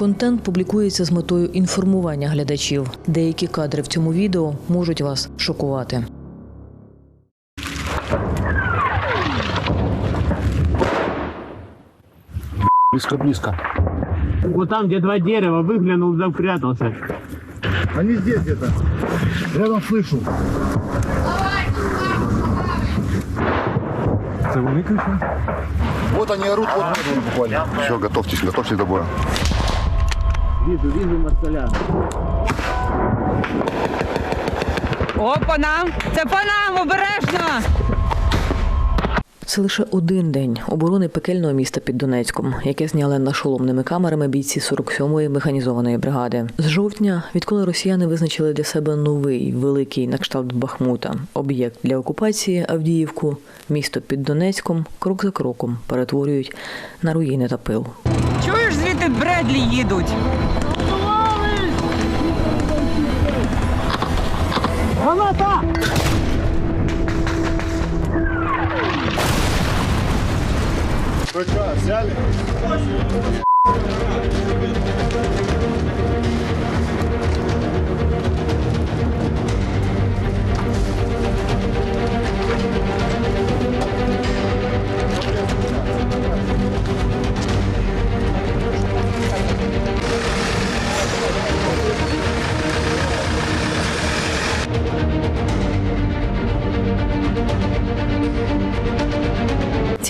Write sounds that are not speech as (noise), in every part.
Контент публікується з метою інформування глядачів. Деякі кадри в цьому відео можуть вас шокувати. Близко-близко. Вот там, где два дерева, выглянул, да прятался. Они здесь где-то. Рядом слышу. Це вони кричать? Вот они орут, вот они буквально. Все, готовьтесь, готовьтесь до боя. Вижу, вижу москаля. О, по нам! Це по нам, обережно! Це лише один день оборони пекельного міста під Донецьком, яке зняли нашоломними камерами бійці 47-ї механізованої бригади. З жовтня, відколи росіяни визначили для себе новий великий на кшталт Бахмута об'єкт для окупації Авдіївку, місто під Донецьком крок за кроком перетворюють на руїни та пил. Чуєш, звідти Бредлі їдуть? ПК взяли?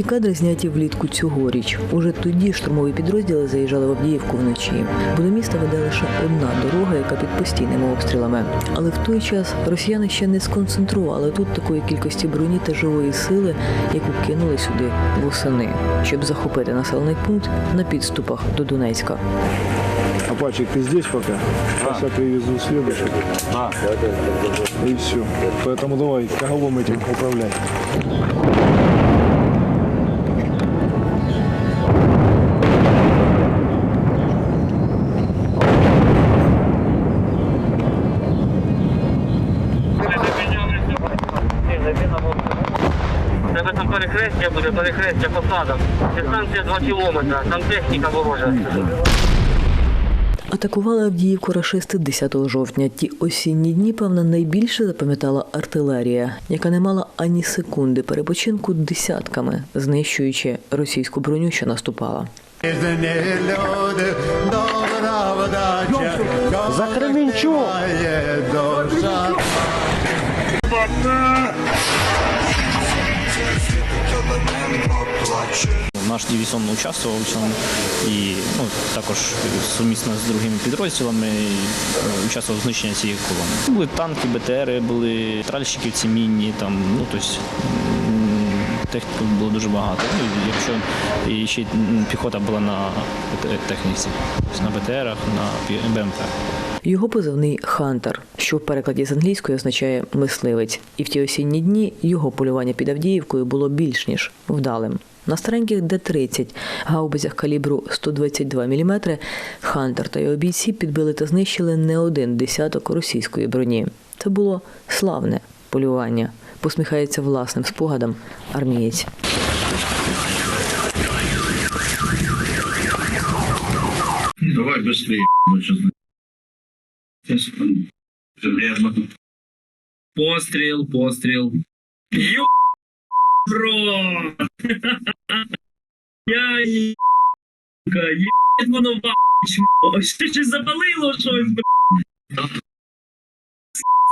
кадри зняті влітку цьогоріч. Уже тоді штурмові підрозділи заїжджали в Авдіївку вночі, бо до міста веде лише одна дорога, яка під постійними обстрілами. Але в той час росіяни ще не сконцентрували тут такої кількості броні та живої сили, яку кинули сюди восени, щоб захопити населений пункт на підступах до Донецька. А пальчик, ты здесь пока? Сейчас я привезу следующий. Да. И все. Поэтому давай коголом этим управляй. Посадок. Дистанція 2 кілометри, там техніка ворожа. Атакували Авдіївку рашисти 10 жовтня. Ті осінні дні, певно, найбільше запам'ятала артилерія, яка не мала ані секунди перепочинку десятками, знищуючи російську броню, що наступала. За Кременчук! Наш дивізіон участвував у цьому і ну, також сумісно з другими підрозділами е, участвував в знищенні цієї колони. Були танки, БТРи, були тральщиківці мінні, там, ну, тобто, техніки було дуже багато. Ну, якщо і ще піхота була на техніці, на БТРах, на БМП. Його позивний Хантер, що в перекладі з англійської означає мисливець. І в ті осінні дні його полювання під Авдіївкою було більш ніж вдалим. На стареньких Д-30 гаубицях калібру 122 мм Хантер та його бійці підбили та знищили не один десяток російської броні. Це було славне полювання. Посміхається власним спогадам армієць. Давай быстрее, Железно. Пострел, пострел. Ё, бро! (laughs) Я ебать воно бачимо. Що щось запалило щось, бля.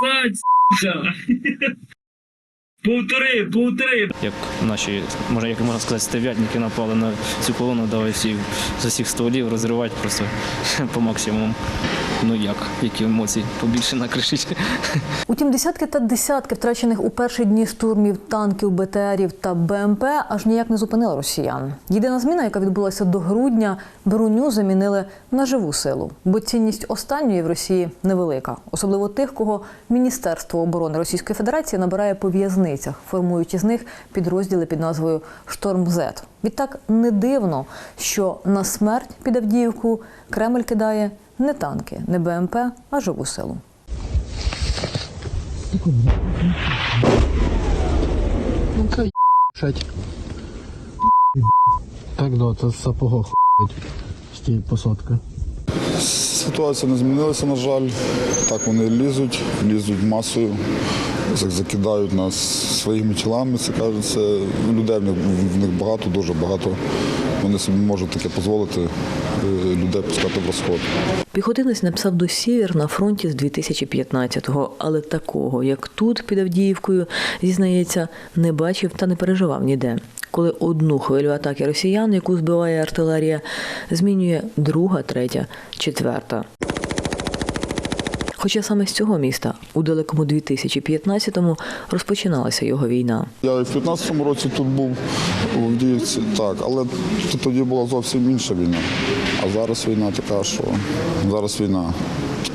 (laughs) Повтори, повтори. Як наші, може, як можна сказати, стев'ятники напали на цю колону, давай всі з усіх стволів розривати просто (laughs) по максимуму. Ну як, які емоції, побільше накришить. (laughs) Утім, десятки та десятки втрачених у перші дні штурмів танків, БТРів та БМП аж ніяк не зупинила росіян. Єдина зміна, яка відбулася до грудня, броню замінили на живу силу, бо цінність останньої в Росії невелика, особливо тих, кого Міністерство оборони Російської Федерації набирає по в'язницях, формуючи з них підрозділи під назвою Шторм Зет. Відтак не дивно, що на смерть під Авдіївку Кремль кидає не танки, не БМП, а живу силу. Ну-ка. Так, да, це з сапога хуять. Стій посадка. Ситуація не змінилася, на жаль. Так вони лізуть, лізуть масою, закидають нас своїми тілами. Це кажеться, людей в них, в них багато, дуже багато. Вони собі можуть таке дозволити е, людей пускати в розход. Піхотинець написав до Сєвєр на фронті з 2015-го, але такого, як тут, під Авдіївкою, зізнається, не бачив та не переживав ніде. Коли одну хвилю атаки росіян, яку збиває артилерія, змінює друга, третя, четверта. Хоча саме з цього міста у далекому 2015-му розпочиналася його війна. Я і в 15-му році тут був у Авдіївці, так, але тоді була зовсім інша війна. А зараз війна така, що зараз війна.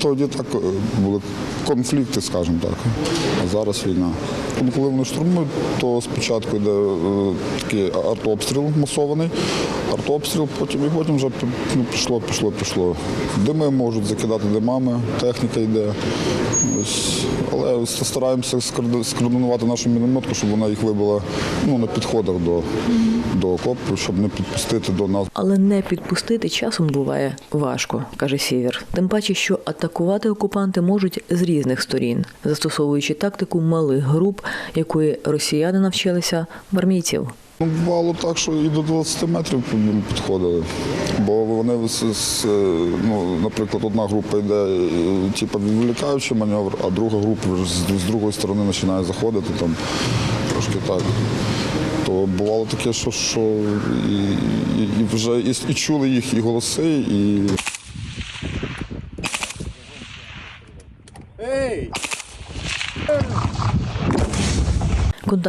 Тоді так е, були конфлікти, скажімо так. А зараз війна. Коли вони штурмують, то спочатку йде е, такий артобстріл масований, артобстріл, потім і потім вже ну, пішло, пішло, пішло. Дими можуть закидати димами, техніка йде. Ось. Але стараємося скоорди- скоординувати нашу мінометку, щоб вона їх вибила ну, на підходах до, до окопу, щоб не підпустити до нас. Але не підпустити часом буває важко, каже Сєвєр. Тим паче, що атакувати окупанти можуть з різних сторін, застосовуючи тактику малих груп, якої росіяни навчилися в армійців. Ну, бувало так, що і до 20 метрів підходили. Бо вони, ну, наприклад, одна група йде, типу, відволікаючи маневр, а друга група з другої сторони починає заходити там трошки так. То бувало таке, що, що і, і вже і, і чули їх і голоси, і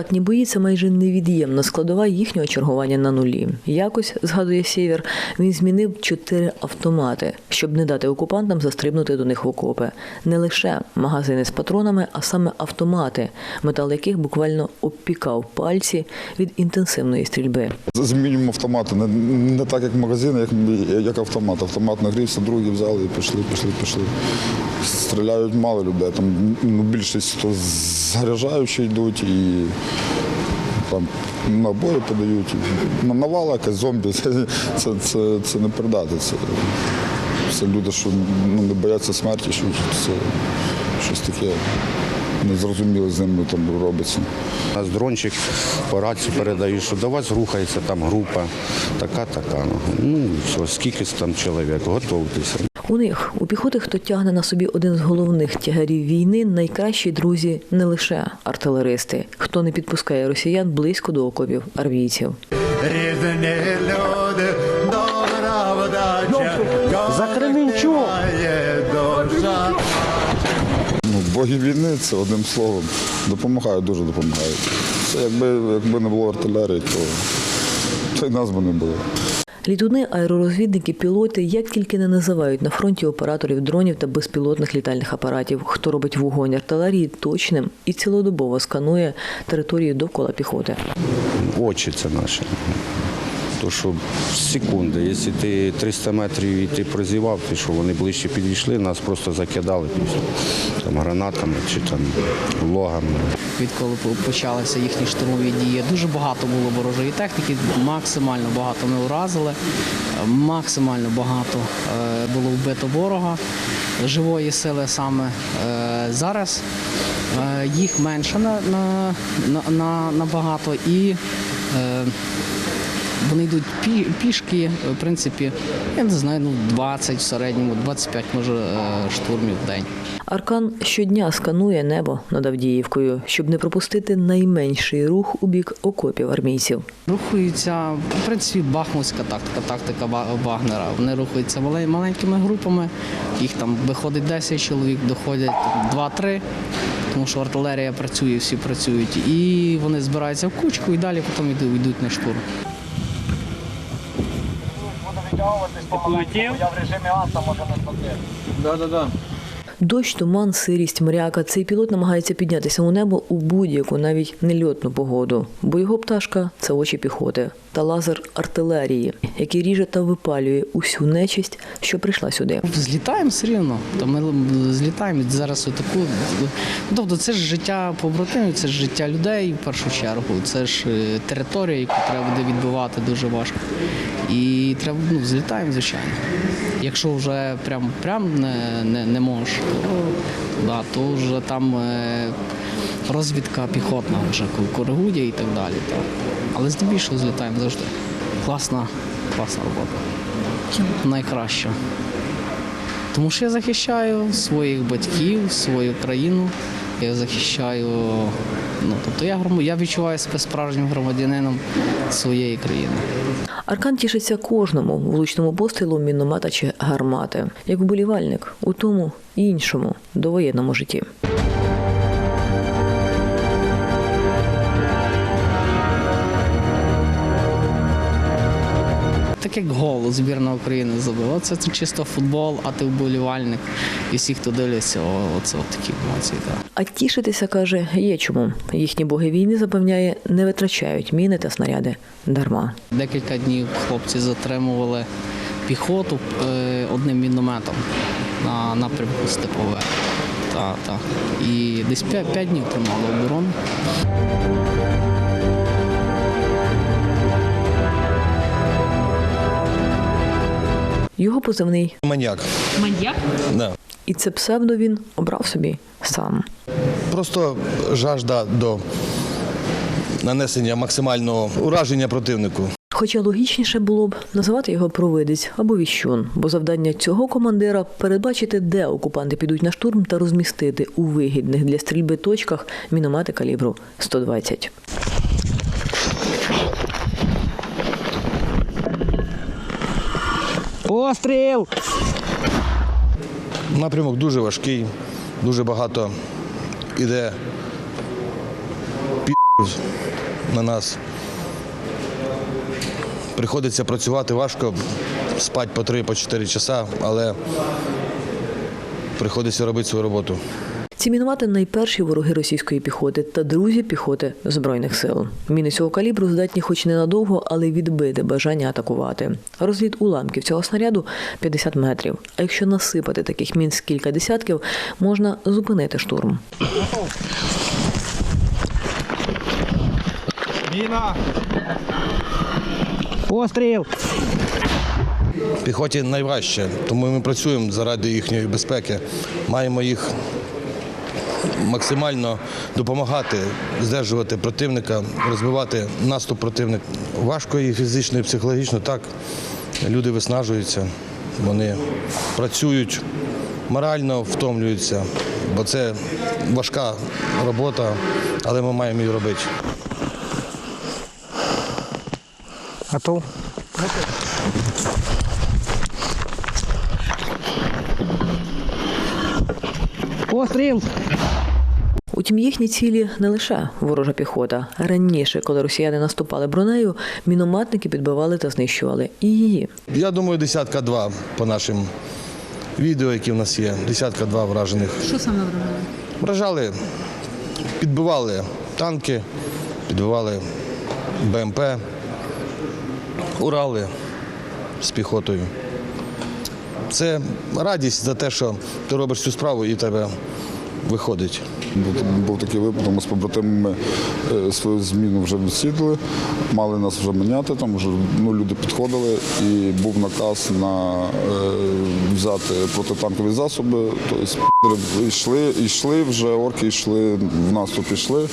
Контактні бої це майже невід'ємна складова їхнього чергування на нулі. Якось, згадує Сєвєр, він змінив чотири автомати, щоб не дати окупантам застрибнути до них в окопи. Не лише магазини з патронами, а саме автомати, метал яких буквально обпікав пальці від інтенсивної стрільби. Змінюємо автомати. Не, не так, як магазин, як, як автомат. Автомат нагрівся, другий взяли і пішли, пішли, пішли. Стріляють мало людей. Там ну, більшість то заряджаючі йдуть і там набої подають. На- Навала якась зомбі. (laughs) Це, це, це, це не передати. Це, це люди, що ну, не бояться смерті, що це щось таке незрозуміле з ними там робиться. У нас дрончик по рації передає, що до вас рухається там група, така, така. Ну, ну все, скільки там чоловік, готуйтеся. У них у піхоти, хто тягне на собі один з головних тягарів війни, найкращі друзі не лише артилеристи, хто не підпускає росіян близько до окопів армійців. За Кременчук! Ну, боги війни це одним словом. Допомагають, дуже допомагають. Це якби, якби не було артилерії, то, то й нас би не було. Літуни, аеророзвідники, пілоти як тільки не називають на фронті операторів дронів та безпілотних літальних апаратів, хто робить вогонь артилерії точним і цілодобово сканує територію довкола піхоти. Очі це наші. То що секунди, якщо ти 300 метрів і ти прозівав, то що вони ближче підійшли, нас просто закидали там, гранатами чи там логами. відколи почалися їхні штурмові дії. Дуже багато було ворожої техніки, максимально багато ми уразили, максимально багато е, було вбито ворога, живої сили саме. Е, Зараз е, їх менше на, на, на, на, набагато і вони йдуть пішки, в принципі, я не знаю, ну 20 в середньому, 25 може е, штурмів в день. Аркан щодня сканує небо над Авдіївкою, щоб не пропустити найменший рух у бік окопів армійців. Рухаються, в принципі, бахмутська тактика, тактика Вагнера. Вони рухаються мале- маленькими групами, їх там виходить 10 чоловік, доходять 2-3, тому що артилерія працює, всі працюють. І вони збираються в кучку і далі потім йдуть на штурм. Дощ, туман, сирість, мряка. Цей пілот намагається піднятися у небо у будь-яку, навіть нельотну погоду. Бо його пташка це очі піхоти та лазер артилерії, який ріже та випалює усю нечисть, що прийшла сюди. Злітаємо все рівно. То ми злітаємо зараз отаку. Ну, Тобто це ж життя побратимів, це ж життя людей в першу чергу. Це ж е, територія, яку треба буде відбивати дуже важко. І треба, ну, злітаємо, звичайно. Якщо вже прям, прям не, не, не можеш, то, да, то вже там е, розвідка піхотна вже ко- коригує і так далі. Так. Але здебільшого злітаємо завжди. Класна, класна робота. Найкраща. Тому що я захищаю своїх батьків, свою країну. Я захищаю. Ну, тобто я, я відчуваю себе справжнім громадянином своєї країни. Аркан тішиться кожному влучному пострілу міномета чи гармати, як вболівальник у тому іншому довоєнному житті. Так як гол збірна України забила. Це, чисто футбол, а ти вболівальник. І всі, хто дивляться, о, оце от такі емоції. Так. А тішитися каже, є чому. Їхні боги війни запевняє, не витрачають міни та снаряди дарма. Декілька днів хлопці затримували піхоту е, одним мінометом на напрямку Степове. Так, так. І десь 5, 5 днів тримали оборону. Його позивний Маньяк. Маньяк? Да. і це псевдо він обрав собі сам. Просто жажда до нанесення максимального ураження противнику. Хоча логічніше було б називати його провидець або віщун, бо завдання цього командира передбачити, де окупанти підуть на штурм та розмістити у вигідних для стрільби точках міномети калібру 120. Постріл! Напрямок дуже важкий, дуже багато іде пів на нас. Приходиться працювати важко, спати по 3-4 часа, але приходиться робити свою роботу. Ці міномети найперші вороги російської піхоти та друзі піхоти збройних сил. Міни цього калібру здатні, хоч ненадовго, але відбити бажання атакувати. Розліт уламків цього снаряду 50 метрів. А якщо насипати таких мін з кілька десятків, можна зупинити штурм. Міна! Постріл! Піхоті найважче, тому ми працюємо заради їхньої безпеки. Маємо їх максимально допомагати, здержувати противника, розбивати наступ противника. Важко і фізично, і психологічно так. Люди виснажуються, вони працюють, морально втомлюються, бо це важка робота, але ми маємо її робити. Готов? Постріл! Утім, їхні цілі не лише ворожа піхота. Раніше, коли росіяни наступали бронею, мінометники підбивали та знищували і її. Я думаю, десятка два по нашим відео, які в нас є. Десятка два вражених. Що саме вражали? Вражали, підбивали танки, підбивали БМП, Урали з піхотою. Це радість за те, що ти робиш цю справу і в тебе виходить. Був, такий випадок, ми з побратимами е, свою зміну вже відсідали, мали нас вже міняти, там вже ну, люди підходили і був наказ на е, взяти протитанкові засоби. Тобто йшли, йшли вже, орки йшли, в наступ йшли.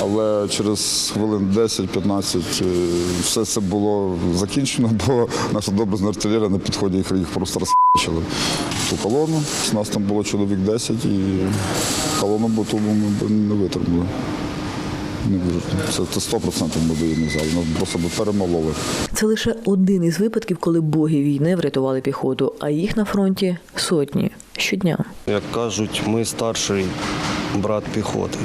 Але через хвилин 10-15 е, все це було закінчено, бо наша добра артилерія на підході їх, просто розстріли ту колону. У нас там було чоловік 10 і колону б ту ми б не витримали. Це, це 100% ми б її не взяли. Нас просто б перемололи. Це лише один із випадків, коли боги війни врятували піхоту, а їх на фронті сотні щодня. Як кажуть, ми старший брат піхоти.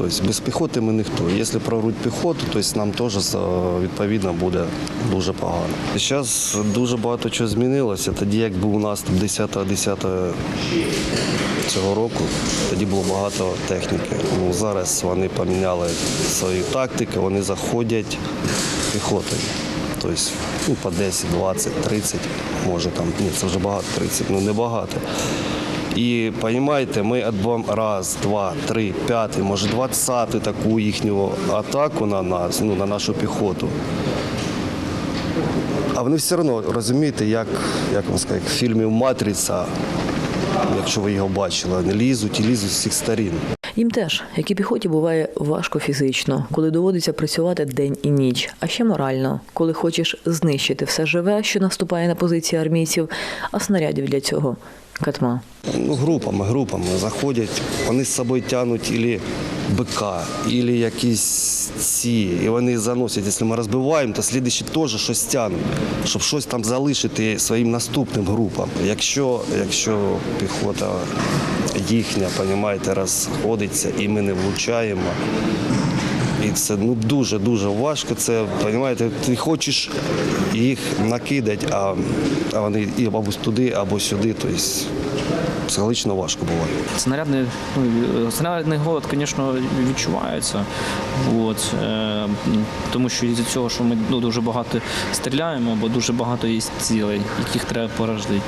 Тобто без піхоти ми ніхто. Якщо прорвуть піхоту, то нам теж е, відповідно буде дуже погано. Зараз дуже багато чого змінилося. Тоді, як був у нас 10-10 цього року, тоді було багато техніки. Ну, зараз вони поміняли свою тактику, вони заходять піхотою. Тобто ну, по 10, 20, 30, може там, ні, це вже багато, 30, ну не багато. І розумієте, ми відбуваємо раз, два, три, п'ятий, може двадцятий таку їхню атаку на нас, ну, на нашу піхоту. А вони все одно розумієте, як, як вам сказати, в фільмі Матриця, якщо ви його бачили, вони лізуть і лізуть з всіх сторін. Їм теж, як і піхоті, буває важко фізично, коли доводиться працювати день і ніч, а ще морально, коли хочеш знищити все живе, що наступає на позиції армійців, а снарядів для цього катма. Ну, групами, групами заходять, вони з собою тягнуть ілі бика, ілі якісь ці, і вони заносять. Якщо ми розбиваємо, то слідчі теж щось тягнуть, щоб щось там залишити своїм наступним групам. Якщо, якщо піхота їхня, розходиться і ми не влучаємо. І це ну дуже дуже важко. Це розумієте, ти хочеш їх накидати, а, а вони або туди, або сюди. Тобто психологічно важко буває. Снарядний, ну, снарядний голод, звісно, відчувається. От, е, тому що із-за цього, що ми ну, дуже багато стріляємо, бо дуже багато є цілей, яких треба поражити.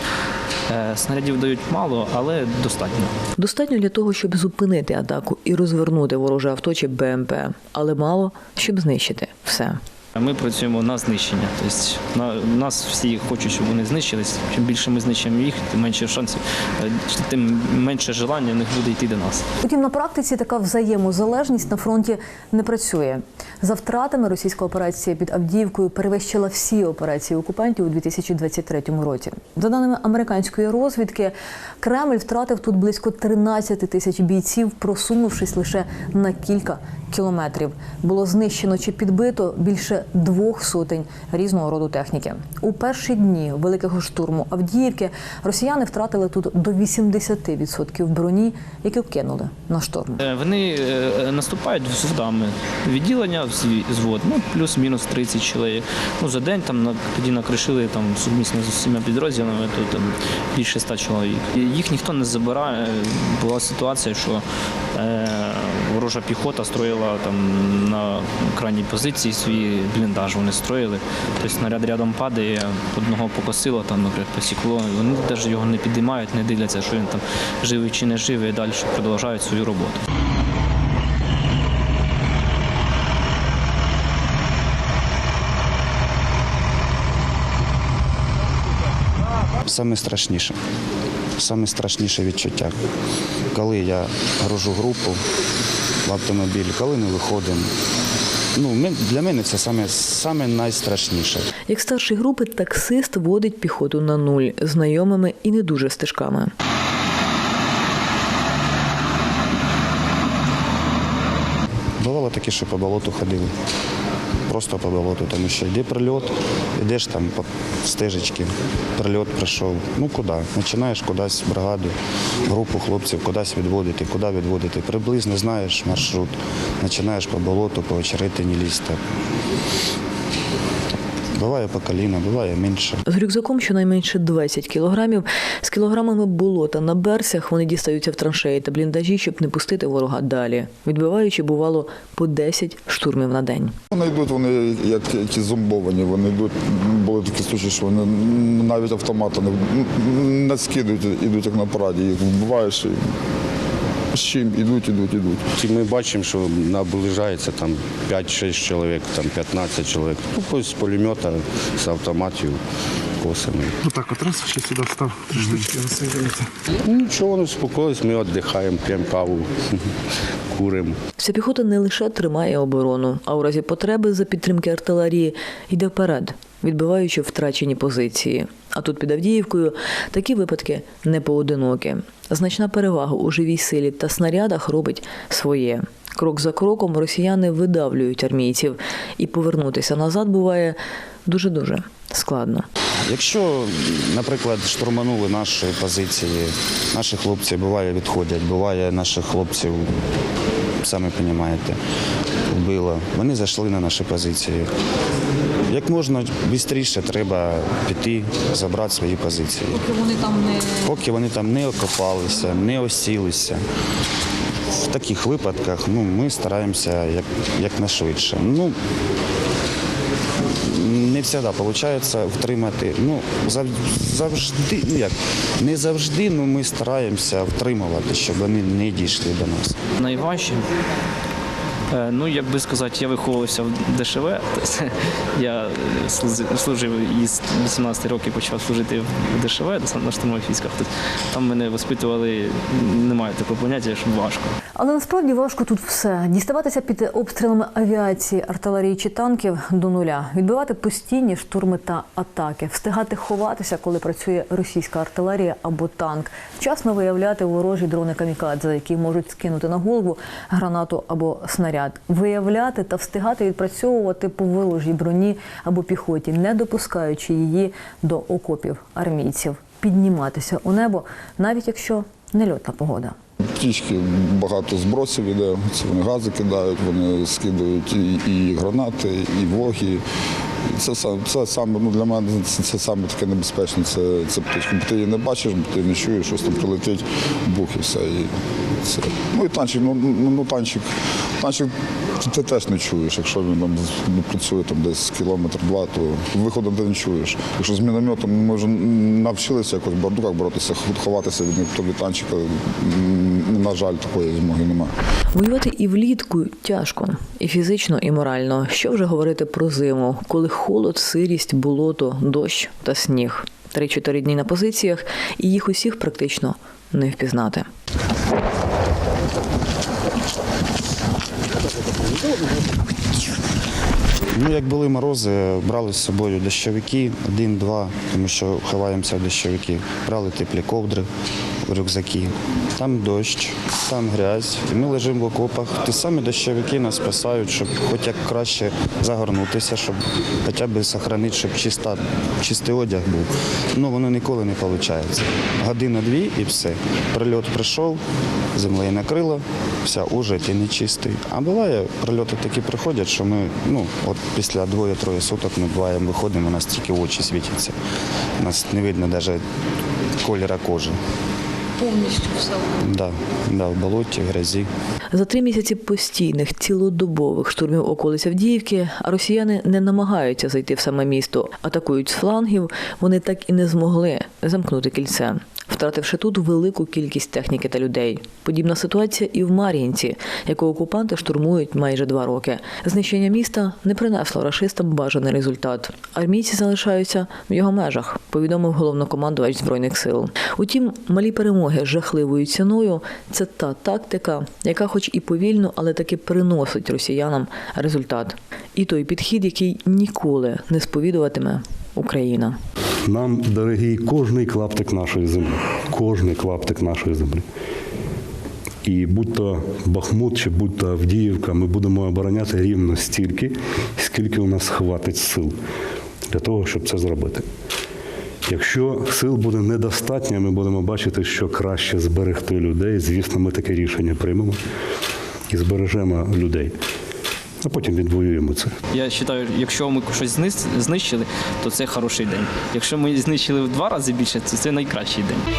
Е, снарядів дають мало, але достатньо. Достатньо для того, щоб зупинити атаку і розвернути вороже авто чи БМП, але мало, щоб знищити все. Ми працюємо на знищення. Тобто на нас всі хочуть, щоб вони знищились. Чим більше ми знищимо їх, тим менше шансів, е, тим менше желання в них буде йти до нас. Утім, на практиці така взаємозалежність на фронті не працює. За втратами російська операція під Авдіївкою перевищила всі операції окупантів у 2023 році. За даними американської розвідки, Кремль втратив тут близько 13 тисяч бійців, просунувшись лише на кілька кілометрів. Було знищено чи підбито більше двох сотень різного роду техніки. У перші дні великого штурму Авдіївки росіяни втратили тут до 80% броні, які кинули на штурм. Е, Вони е, наступають взводами. Відділення взвод, ну плюс-мінус 30 чоловік. Ну за день там тоді накришили там сумісно з усіма підрозділами, то там більше 100 чоловік. Їх ніхто не забирає. Була ситуація, що е, ворожа піхота строїла там на крайній позиції свій бліндаж. Вони строїли. Тобто снаряд рядом падає, одного покосило, там, наприклад, посікло. Вони навіть його не підіймають, не дивляться, що він там живий чи не живий, і далі продовжують свою роботу. Саме страшніше. Саме страшніше відчуття. Коли я гружу групу в автомобіль, коли не виходимо. Ну, для мене це саме, саме найстрашніше. Як старший групи, таксист водить піхоту на нуль знайомими і не дуже стежками. Бувало таке, що по болоту ходили. Просто по болоту, тому що йде прильот, йдеш там по стежечки, прильот пройшов. Ну куди? Починаєш кудись бригаду, групу хлопців, кудись відводити, куди відводити. Приблизно знаєш маршрут. Починаєш по болоту, по очеретині лізти. Буває по коліна, буває менше. З рюкзаком щонайменше 20 кілограмів. З кілограмами болота на берсях вони дістаються в траншеї та бліндажі, щоб не пустити ворога далі, відбиваючи, бувало, по 10 штурмів на день. Вони йдуть, вони як ті зомбовані, вони йдуть, були такі случаї, що вони навіть автомата не, не скидують, ідуть як на параді, їх вбиваєш і з чим? Ідуть, ідуть, ми бачимо, що наближається там 5-6 чоловік, там 15 чоловік. Ну, з пулемета, з автоматів косами. Вот так вот, раз, сейчас сюда встал, три штучки. Ну, нічого, вони успокоїлись, ми віддихаємо, п'ємо каву, (laughs) куримо. Вся піхота не лише тримає оборону, а у разі потреби за підтримки артилерії йде вперед, відбиваючи втрачені позиції. А тут під Авдіївкою такі випадки не поодинокі. Значна перевага у живій силі та снарядах робить своє. Крок за кроком росіяни видавлюють армійців, і повернутися назад буває дуже-дуже складно. Якщо, наприклад, штурманули наші позиції, наші хлопці буває відходять, буває наших хлопців, самі розумієте, вбило. Вони зайшли на наші позиції. Як можна швидше треба піти, забрати свої позиції. Поки вони там не Поки вони там не окопалися, не осілися. В таких випадках ну, ми стараємося як, якнайшвидше. Ну, не завжди виходить втримати. Ну, завжди, ну як, не завжди, але ми стараємося втримувати, щоб вони не дійшли до нас. Найважче Ну, як би сказати, я виховувався в. Тобто, (laughs) Я е, служив із 18 років почав служити в ДШВ на штурмових військах. Там мене воспитували, немає такого поняття, що важко. Але насправді важко тут все: діставатися під обстрілами авіації, артилерії чи танків до нуля, відбивати постійні штурми та атаки, встигати ховатися, коли працює російська артилерія або танк, вчасно виявляти ворожі дрони камікадзе, які можуть скинути на голову гранату або снаряд, виявляти та встигати відпрацьовувати по ворожій броні або піхоті, не допускаючи її до окопів армійців, підніматися у небо, навіть якщо нельотна погода. Птічки багато збросів іде, це вони гази кидають, вони скидають і, і гранати, і воги. Це, це саме ну, для мене це, це саме таке небезпечне. Це, це птичка. Бо ти її не бачиш, бо ти не чуєш, щось там прилетить, бух і все. І це. Ну і танчик, ну, ну, ну танчик, танчик ти, ти теж не чуєш. Якщо він там ну, працює там десь кілометр-два, то виходу ти не чуєш. Якщо з мінометом ми вже навчилися якось в бардуках боротися, ховатися від них, танчика, на жаль, такої змоги немає. Воювати і влітку тяжко, і фізично, і морально. Що вже говорити про зиму, коли холод, сирість, болото, дощ та сніг. Три-чотири дні на позиціях, і їх усіх практично не впізнати. Ну, як були морози, брали з собою дощовики, один-два, тому що ховаємося в дощовики. Брали теплі ковдри, рюкзаки. Там дощ, там грязь. Ми лежимо в окопах. Ті самі дощовики нас спасають, щоб хоч як краще загорнутися, щоб хоча б зберігати, щоб чиста, чистий одяг був. Ну воно ніколи не виходить. Година-дві і все. Прильот прийшов, землею накрило, все, уже ти не чистий. А буває, прильоти такі приходять, що ми, ну, от після двоє-троє суток ми буває, виходимо, у нас тільки очі світяться. У нас не видно навіть кольора кожи. Повністю все. Да, да, в болоті, в грязі. За три місяці постійних цілодобових штурмів околиць Авдіївки росіяни не намагаються зайти в саме місто, атакують з флангів. Вони так і не змогли замкнути кільце, втративши тут велику кількість техніки та людей. Подібна ситуація і в Мар'їнці, яку окупанти штурмують майже два роки. Знищення міста не принесло рашистам бажаний результат. Армійці залишаються в його межах, повідомив головнокомандувач збройних сил. Утім, малі перемоги з жахливою ціною це та тактика, яка, хоч і повільно, але таки приносить росіянам результат. І той підхід, який ніколи не сповідуватиме Україна. Нам дорогий кожний клаптик нашої землі. Кожний клаптик нашої землі. І будь то Бахмут чи будь то Авдіївка, ми будемо обороняти рівно стільки, скільки у нас хватить сил для того, щоб це зробити. Якщо сил буде недостатньо, ми будемо бачити, що краще зберегти людей. Звісно, ми таке рішення приймемо і збережемо людей. А потім відвоюємо це. Я вважаю, якщо ми щось знищили, то це хороший день. Якщо ми знищили в два рази більше, то це найкращий день.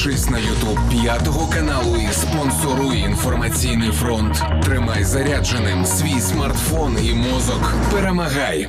Підпишись на Ютуб п'ятого каналу і спонсоруй інформаційний фронт. Тримай зарядженим свій смартфон і мозок. Перемагай!